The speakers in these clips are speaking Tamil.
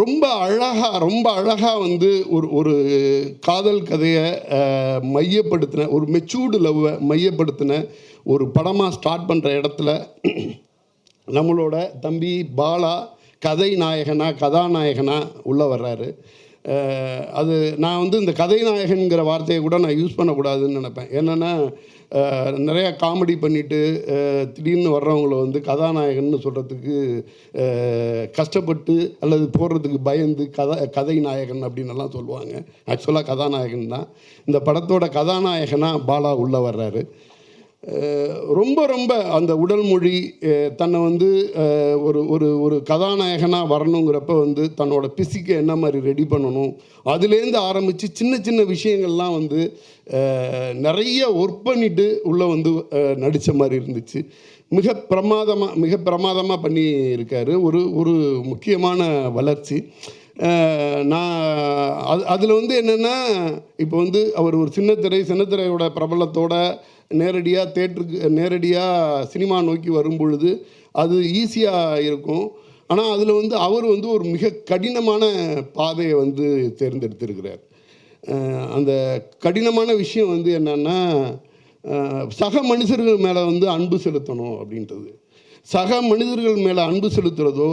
ரொம்ப அழகாக ரொம்ப அழகாக வந்து ஒரு ஒரு காதல் கதையை மையப்படுத்தின ஒரு மெச்சூர்டு லவ்வை மையப்படுத்தின ஒரு படமாக ஸ்டார்ட் பண்ணுற இடத்துல நம்மளோட தம்பி பாலா கதை நாயகனா கதாநாயகனா உள்ளே வர்றாரு. அது நான் வந்து இந்த கதைநாயகன்கிற வார்த்தையை கூட நான் யூஸ் பண்ணக்கூடாதுன்னு நினைப்பேன். என்னென்னா நிறையா காமெடி பண்ணிவிட்டு திடீர்னு வர்றவங்கள வந்து கதாநாயகன்னு சொல்கிறதுக்கு கஷ்டப்பட்டு அல்லது போடுறதுக்கு பயந்து கதை கதை நாயகன் அப்படின்னு எல்லாம் சொல்லுவாங்க. ஆக்சுவலாக கதாநாயகன் தான். இந்த படத்தோட கதாநாயகனாக பாலா உள்ளே வர்றாரு. ரொம்ப ரொம்ப அந்த உடல் மொழி தன்னை வந்து ஒரு ஒரு ஒரு கதாநாயகனாக வரணுங்கிறப்ப வந்து தன்னோட பிசிக்கை என்ன மாதிரி ரெடி பண்ணணும் அதுலேருந்து ஆரம்பித்து சின்ன சின்ன விஷயங்கள்லாம் வந்து நிறைய ஒர்க் பண்ணிட்டு உள்ளே வந்து நடித்த மாதிரி இருந்துச்சு. மிக பிரமாதமாக மிக பிரமாதமாக பண்ணி இருக்காரு ஒரு ஒரு முக்கியமான வளர்ச்சி. நான் அது அதில் வந்து என்னென்னா இப்போ வந்து அவர் ஒரு சின்னத்திரை சின்னத்திரையோட பிரபலத்தோட நேரடியாக தேட்டருக்கு நேரடியாக சினிமா நோக்கி வரும் பொழுது அது ஈஸியாக இருக்கும். ஆனால் அதில் வந்து அவர் வந்து ஒரு மிக கடினமான பாதையை வந்து தேர்ந்தெடுத்திருக்கிறார். அந்த கடினமான விஷயம் வந்து என்னென்னா சக மனுஷர்கள் மேலே வந்து அன்பு செலுத்தணும் அப்படின்றது. சக மனிதர்கள் மேலே அன்பு செலுத்துறதோ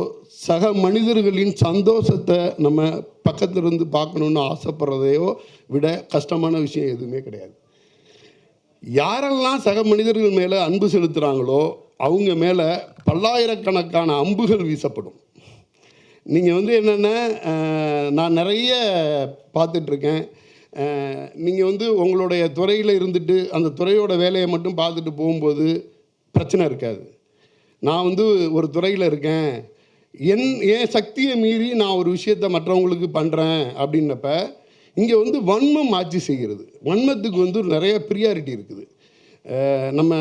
சக மனிதர்களின் சந்தோஷத்தை நம்ம பக்கத்திலிருந்து பார்க்கணுன்னு ஆசைப்படுறதையோ விட கஷ்டமான விஷயம் எதுவுமே கிடையாது. யாரெல்லாம் சக மனிதர்கள் மேலே அன்பு செலுத்துகிறாங்களோ அவங்க மேலே பல்லாயிரக்கணக்கான அம்புகள் வீசப்படும். நீங்கள் வந்து என்னென்னா நான் நிறைய பார்த்துட்ருக்கேன். நீங்கள் வந்து உங்களுடைய துறையில் இருந்துட்டு அந்த துறையோட வேலையை மட்டும் பார்த்துட்டு போகும்போது பிரச்சனை இருக்காது. நான் வந்து ஒரு துறையில் இருக்கேன். என் என் சக்தியை மீறி நான் ஒரு விஷயத்தை மற்றவங்களுக்கு பண்ணுறேன் அப்படின்னப்ப இங்கே வந்து வன்மம் ஆட்சி செய்கிறது. வன்மத்துக்கு வந்து நிறைய ப்ரியாரிட்டி இருக்குது. நம்ம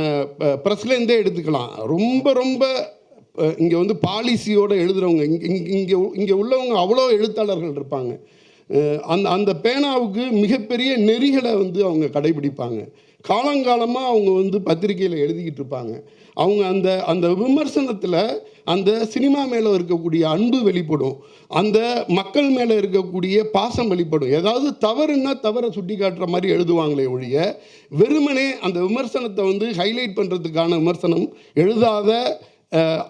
ப்ரெஸ்லேருந்தே எடுத்துக்கலாம். ரொம்ப ரொம்ப இங்கே வந்து பாலிசியோடு எழுதுகிறவங்க இங்கே இங்கே இங்கே உள்ளவங்க அவ்வளோ எழுத்தாளர்கள் இருப்பாங்க. அந்த அந்த பேனாவுக்கு மிகப்பெரிய நெறிகளை வந்து அவங்க கடைபிடிப்பாங்க. காலங்காலமாக அவங்க வந்து பத்திரிக்கையில் எழுதிக்கிட்டு இருப்பாங்க. அவங்க அந்த அந்த விமர்சனத்தில் அந்த சினிமா மேலே இருக்கக்கூடிய அன்பு வெளிப்படும். அந்த மக்கள் மேலே இருக்கக்கூடிய பாசம் வெளிப்படும். ஏதாவது தவறுன்னா தவறை சுட்டி காட்டுற மாதிரி எழுதுவாங்களே ஒழிய வெறுமனே அந்த விமர்சனத்தை வந்து ஹைலைட் பண்ணுறதுக்கான விமர்சனம் எழுதாத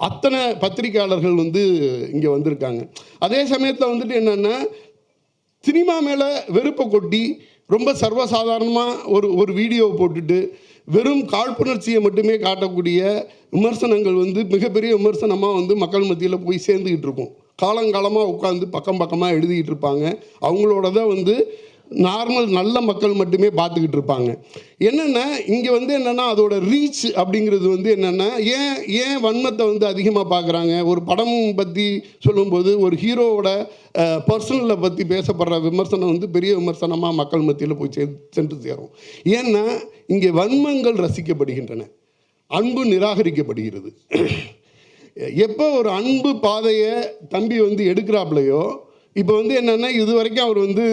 அத்தனை பத்திரிக்கையாளர்கள் வந்து இங்கே வந்திருக்காங்க. அதே சமயத்தில் வந்துட்டு என்னென்னா சினிமா மேலே வெறுப்பை கொட்டி ரொம்ப சர்வசாதாரணமாக ஒரு ஒரு வீடியோவை போட்டுட்டு வெறும் காழ்ப்புணர்ச்சியை மட்டுமே காட்டக்கூடிய விமர்சனங்கள் வந்து மிகப்பெரிய விமர்சனமாக வந்து மக்கள் மத்தியில் போய் சேர்ந்துக்கிட்டு இருக்கும். காலங்காலமாக உட்காந்து பக்கம் பக்கமாக எழுதிக்கிட்டு இருப்பாங்க. அவங்களோட தான் வந்து நார்மல் நல்ல மக்கள் மட்டுமே பார்த்துக்கிட்டு இருப்பாங்க. என்னென்னா இங்கே வந்து என்னென்னா அதோட ரீச் அப்படிங்கிறது வந்து என்னென்னா ஏன் ஏன் வன்மத்தை வந்து அதிகமாக பார்க்குறாங்க? ஒரு படம் பற்றி சொல்லும்போது ஒரு ஹீரோவோட பர்சனலை பற்றி பேசப்படுற விமர்சனம் வந்து பெரிய விமர்சனமாக மக்கள் மத்தியில் போய் சே சென்று சேரும். ஏன்னா இங்கே வன்மங்கள் ரசிக்கப்படுகின்றன. அன்பு நிராகரிக்கப்படுகிறது. எப்போ ஒரு அன்பு பாதையை தம்பி வந்து எடுக்கிறாப்புலையோ இப்போ வந்து என்னென்னா இது வரைக்கும் அவர் வந்து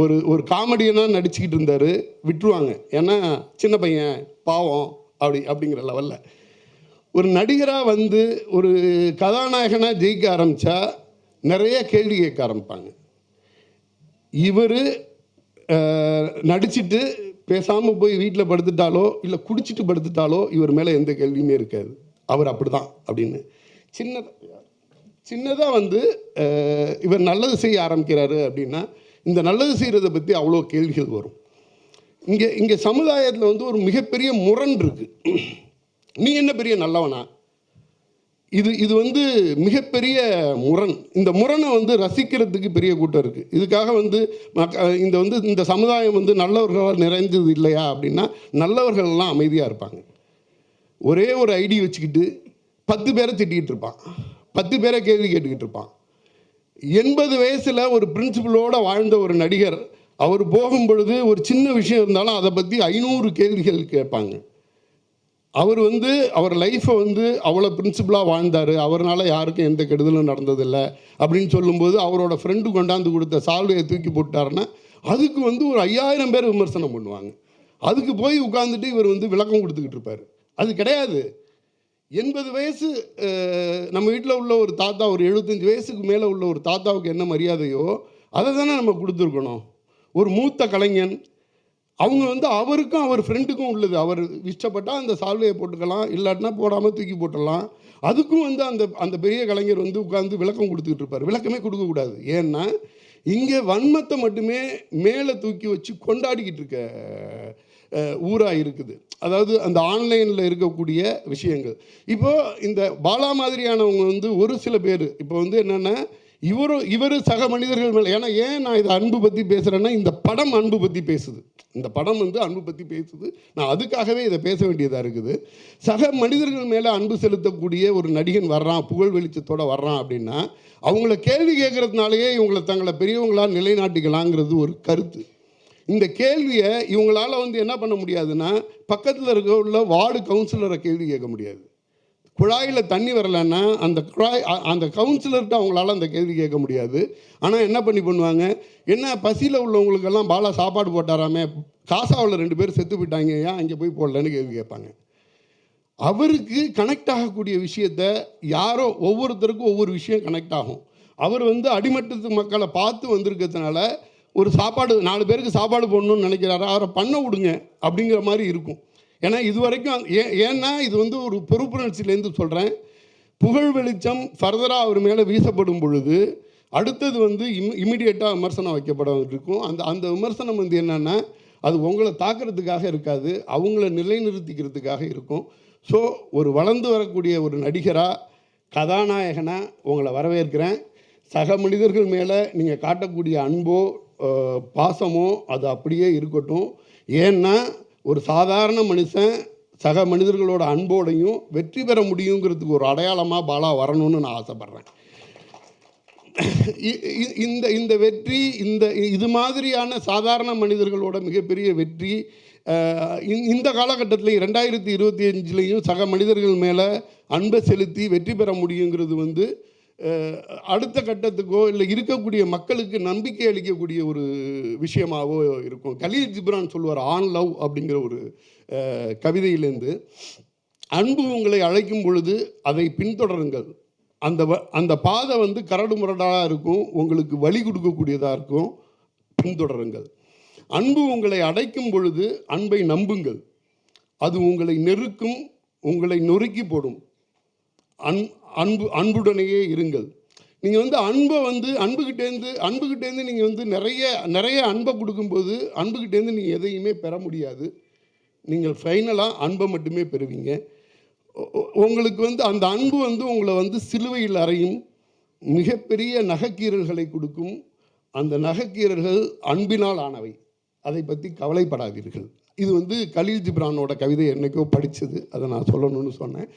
ஒரு ஒரு காமெடியனாக நடிச்சுக்கிட்டு இருந்தார். விட்டுருவாங்க. ஏன்னா சின்ன பையன் பாவம் அப்படி அப்படிங்கிற லெவலில் ஒரு நடிகராக வந்து ஒரு கதாநாயகனாக ஜெயிக்க ஆரம்பித்தா நிறைய கேள்வி கேட்க ஆரம்பிப்பாங்க. இவர் நடிச்சுட்டு பேசாமல் போய் வீட்டில் படுத்துட்டாலோ இல்லை குடிச்சிட்டு படுத்துட்டாலோ இவர் மேலே எந்த கேள்வியுமே இருக்காது. அவர் அப்படி தான் அப்படின்னு. சின்ன சின்னதாக வந்து இவர் நல்லது செய்ய ஆரம்பிக்கிறாரு அப்படின்னா இந்த நல்லது செய்கிறத பற்றி அவ்வளோ கேள்விகள் வரும். இங்கே இங்கே சமுதாயத்தில் வந்து ஒரு மிகப்பெரிய முரண் இருக்குது நீ என்ன பெரிய நல்லவனா? இது இது வந்து மிகப்பெரிய முரண். இந்த முரணை வந்து ரசிக்கிறதுக்கு பெரிய கூட்டம் இருக்குது இதுக்காக வந்து மக்க இந்த வந்து இந்த சமுதாயம் வந்து நல்லவர்களால் நிறைந்தது இல்லையா அப்படின்னா நல்லவர்கள்லாம் அமைதியாக இருப்பாங்க. ஒரே ஒரு ஐடி வச்சுக்கிட்டு பத்து பேரை திட்டிகிட்டு இருப்பான். பத்து பேரை கேள்வி கேட்டுக்கிட்டு இருப்பான். எண்பது வயசில் ஒரு பிரின்சிபலோடு வாழ்ந்த ஒரு நடிகர் அவர் போகும் பொழுது ஒரு சின்ன விஷயம் இருந்தாலும் அதை பற்றி ஐநூறு கேள்விகள் கேட்பாங்க. அவர் வந்து அவர் லைஃப்பை வந்து அவ்வளோ பிரின்சிபலாக வாழ்ந்தார். அவர்னால யாருக்கும் எந்த கெடுதலும் நடந்ததில்லை அப்படின்னு சொல்லும்போது அவரோட ஃப்ரெண்டு கொண்டாந்து கொடுத்த சால்வையை தூக்கி போட்டாருன்னா அதுக்கு வந்து ஒரு ஐயாயிரம் பேர் விமர்சனம் பண்ணுவாங்க. அதுக்கு போய் உட்காந்துட்டு இவர் வந்து விளக்கம் கொடுத்துக்கிட்டு இருப்பார். அது கிடையாது. எண்பது வயசு நம்ம வீட்டில் உள்ள ஒரு தாத்தா ஒரு எழுபத்தஞ்சு வயசுக்கு மேலே உள்ள ஒரு தாத்தாவுக்கு என்ன மரியாதையோ அதை தானே நம்ம கொடுத்துருக்கணும். ஒரு மூத்த கலைஞன் அவங்க வந்து அவருக்கும் அவர் ஃப்ரெண்டுக்கும் உள்ளது. அவர் இஷ்டப்பட்டால் அந்த சால்வையை போட்டுக்கலாம் இல்லாட்டினா போடாமல் தூக்கி போட்டுடலாம். அதுக்கும் வந்து அந்த அந்த பெரிய கலைஞர் வந்து உட்காந்து விளக்கம் கொடுத்துக்கிட்டு இருப்பார். விளக்கமே கொடுக்கக்கூடாது. ஏன்னா இங்கே வன்மத்தை மட்டுமே மேலே தூக்கி வச்சு கொண்டாடிக்கிட்டு இருக்க ஊராக இருக்குது. அதாவது அந்த ஆன்லைனில் இருக்கக்கூடிய விஷயங்கள். இப்போது இந்த பாலா மாதிரியானவங்க வந்து ஒரு சில பேர் இப்போ வந்து என்னென்னா இவரும் இவர் சக மனிதர்கள் மேலே ஏன்னா ஏன் நான் இதை அன்பு பற்றி பேசுகிறேன்னா இந்த படம் அன்பு பற்றி பேசுது. இந்த படம் வந்து அன்பு பற்றி பேசுது. நான் அதுக்காகவே இதை பேச வேண்டியதாக இருக்குது. சக மனிதர்கள் மேலே அன்பு செலுத்தக்கூடிய ஒரு நடிகன் வர்றான் புகழ் வெளிச்சத்தோடு வர்றான் அப்படின்னா அவங்கள கேள்வி கேட்குறதுனாலேயே இவங்களை தங்களை பெரியவங்களா நிலைநாட்டிக்கலாங்கிறது ஒரு கருத்து. இந்த கேள்வியை இவங்களால வந்து என்ன பண்ண முடியாதுன்னா பக்கத்தில் இருக்க உள்ள வார்டு கவுன்சிலரை கேள்வி கேட்க முடியாது. குழாயில் தண்ணி வரலன்னா அந்த குழாய் அந்த கவுன்சிலர்கிட்ட அவங்களால அந்த கேள்வி கேட்க முடியாது. ஆனால் என்ன பண்ணி பண்ணுவாங்க? என்ன பசியில் உள்ளவங்களுக்கெல்லாம் பாலா சாப்பாடு போட்டாராமே காசாவில் ரெண்டு பேர் செத்து போயிட்டாங்க ஏன் அங்கே போய் போடலன்னு கேள்வி கேட்பாங்க. அவருக்கு கனெக்ட் ஆகக்கூடிய விஷயத்த யாரோ ஒவ்வொருத்தருக்கும் ஒவ்வொரு விஷயம் கனெக்ட் ஆகும். அவர் வந்து அடிமட்டத்து மக்களை பார்த்து வந்திருக்கிறதுனால ஒரு சாப்பாடு நாலு பேருக்கு சாப்பாடு போடணும்னு நினைக்கிறாரு. அவரை பண்ண விடுங்க அப்படிங்கிற மாதிரி இருக்கும். ஏன்னா இது வரைக்கும் ஏ- ஏன்னா இது வந்து ஒரு பொறுப்புணர்ச்சியிலேருந்து சொல்கிறேன் புகழ் வெளிச்சம் ஃபர்தராக அவர் மேலே வீசப்படும் பொழுது அடுத்தது வந்து இம் இமிடியேட்டாக விமர்சனம் வைக்கப்பட இருக்கும். அந்த அந்த விமர்சனம் வந்து என்னென்னா அது உங்களை தாக்குறதுக்காக இருக்காது அவங்கள நிலைநிறுத்திக்கிறதுக்காக இருக்கும். ஸோ ஒரு வளர்ந்து வரக்கூடிய ஒரு நடிகராக கதாநாயகனாக உங்களை வரவேற்கிறேன். சக மனிதர்கள் மேலே நீங்கள் காட்டக்கூடிய அன்போ பாசமோ அது அப்படியே இருக்கட்டும். ஏன்னா ஒரு சாதாரண மனுஷன் சக மனிதர்களோட அன்போடையும் வெற்றி பெற முடியுங்கிறதுக்கு ஒரு அடையாளமாக பாலா வரணும்னு நான் ஆசைப்பட்றேன். இ- இந்த இந்த வெற்றி இந்த இது மாதிரியான சாதாரண மனிதர்களோட மிகப்பெரிய வெற்றி இந்த- காலகட்டத்தில் ரெண்டாயிரத்தி இருபத்தி அஞ்சுலேயும் சக மனிதர்கள் மேலே அன்பை செலுத்தி வெற்றி பெற முடியுங்கிறது வந்து அடுத்த கட்டத்துக்கோ இல்லை இருக்கக்கூடிய மக்களுக்கு நம்பிக்கை அளிக்கக்கூடிய ஒரு விஷயமாகவோ இருக்கும். கலீல் ஜிப்ரான் சொல்லுவார் ஆன் லவ் அப்படிங்கிற ஒரு கவிதையிலேருந்து அன்பு உங்களை அழைக்கும் பொழுது அதை பின்தொடருங்கள். அந்த வ அந்த பாதை வந்து கரடு முரடாக இருக்கும் உங்களுக்கு வழி கொடுக்கக்கூடியதாக இருக்கும் பின்தொடருங்கள். அன்பு உங்களை அடைக்கும் பொழுது அன்பை நம்புங்கள். அது உங்களை நெருக்கும் உங்களை நொறுக்கி போடும். அன் அன்பு அன்புடனேயே இருங்கள். நீங்கள் வந்து அன்பை வந்து அன்புக்கிட்டேருந்து அன்புக்கிட்டேருந்து நீங்கள் வந்து நிறைய நிறைய அன்பை கொடுக்கும்போது அன்புக்கிட்டேருந்து நீங்கள் எதையுமே பெற முடியாது. நீங்கள் ஃபைனலாக அன்பை மட்டுமே பெறுவீங்க. உங்களுக்கு வந்து அந்த அன்பு வந்து உங்களை வந்து சிலுவையில் அறையும். மிகப்பெரிய நகைக்கீரல்களை கொடுக்கும். அந்த நகைக்கீரல்கள் அன்பினால் ஆனவை. அதை பற்றி கவலைப்படாதீர்கள். இது வந்து கலீல் ஜிப்ரானோட கவிதை என்னைக்கோ படித்தது அதை நான் சொல்லணும்னு சொன்னேன்.